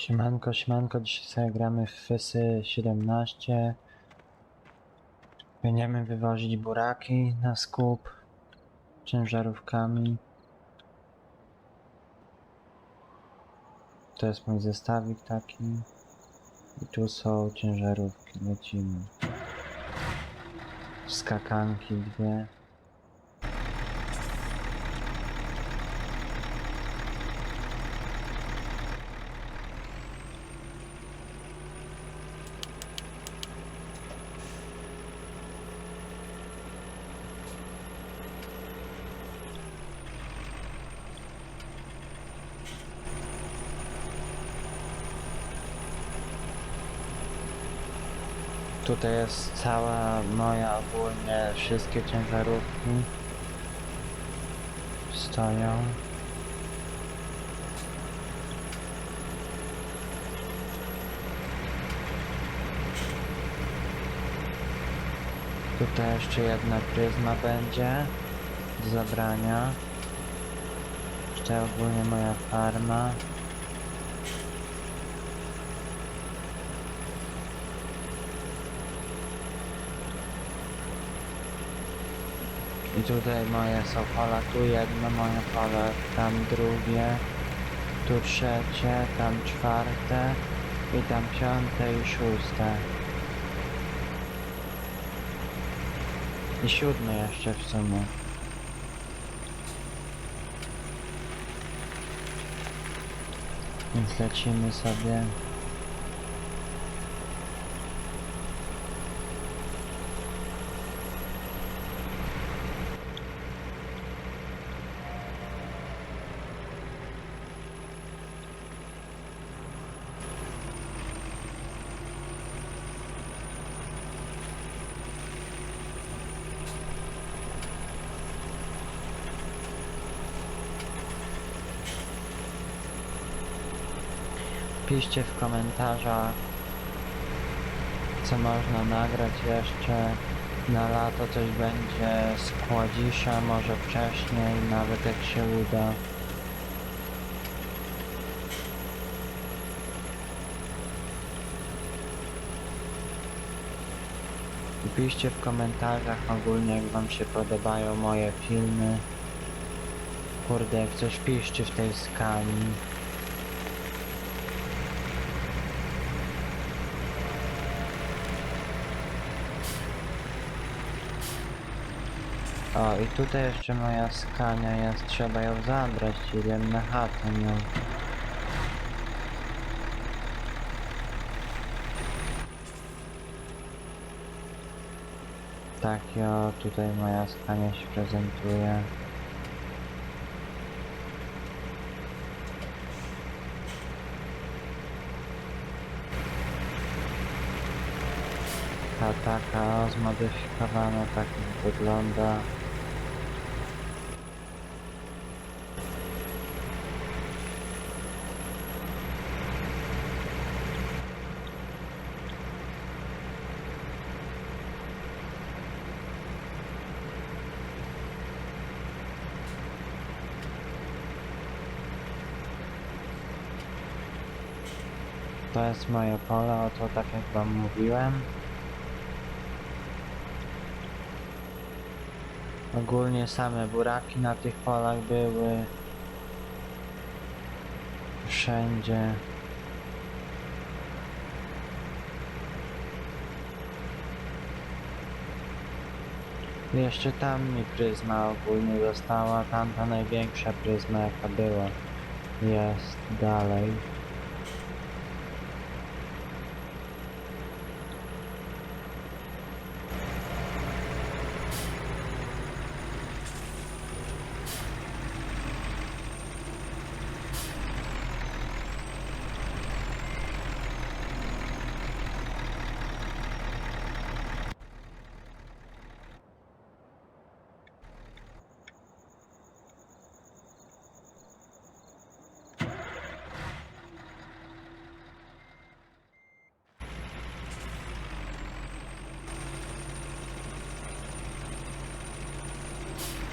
Siemanko, siemanko, dzisiaj sobie gramy w Fysy 17. Będziemy wywozić buraki na skup ciężarówkami. To jest mój zestawik taki. I tu są ciężarówki, lecimy. Skakanki dwie. Tutaj jest cała moja ogólnie wszystkie ciężarówki stoją. Tutaj jeszcze jedna pryzma będzie do zabrania. Jeszcze ogólnie moja farma. I tutaj moje są pola, tu jedno moje pole, tam drugie, tu trzecie, tam czwarte i tam piąte i szóste. I siódme jeszcze w sumie. Więc lecimy sobie. Piszcie w komentarzach, co można nagrać jeszcze. Na lato coś będzie z Kładzisza, może wcześniej, nawet jak się uda. Piszcie w komentarzach ogólnie, jak wam się podobają moje filmy. Kurde, jak coś piszcie w tej skali. O, i tutaj jeszcze moja skania jest, trzeba ją zabrać, idę na chatę nią. Tak, o, tutaj moja skania się prezentuje. Ta taka zmodyfikowana, tak wygląda. To jest moje pole, oto tak jak wam mówiłem. Ogólnie same buraki na tych polach były. Wszędzie. Jeszcze tam mi pryzma ogólnie została, tamta największa pryzma jaka była. Jest dalej.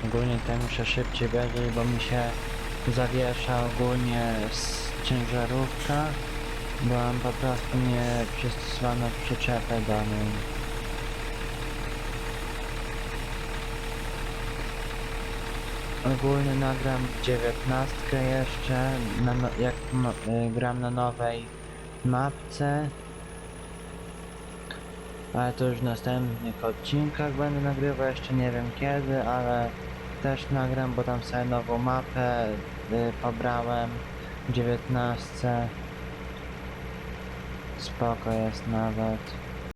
Ogólnie to muszę szybciej wiedzieć, bo mi się zawiesza ogólnie z ciężarówka Bo mam po prostu nie przystosowaną przyczepę do. Ogólnie nagram dziewiętnastkę jeszcze, na no, jak y, gram na nowej mapce. Ale to już w następnych odcinkach będę nagrywał, jeszcze nie wiem kiedy, ale też nagram, bo tam sobie nową mapę y, pobrałem w 19. Spoko jest nawet.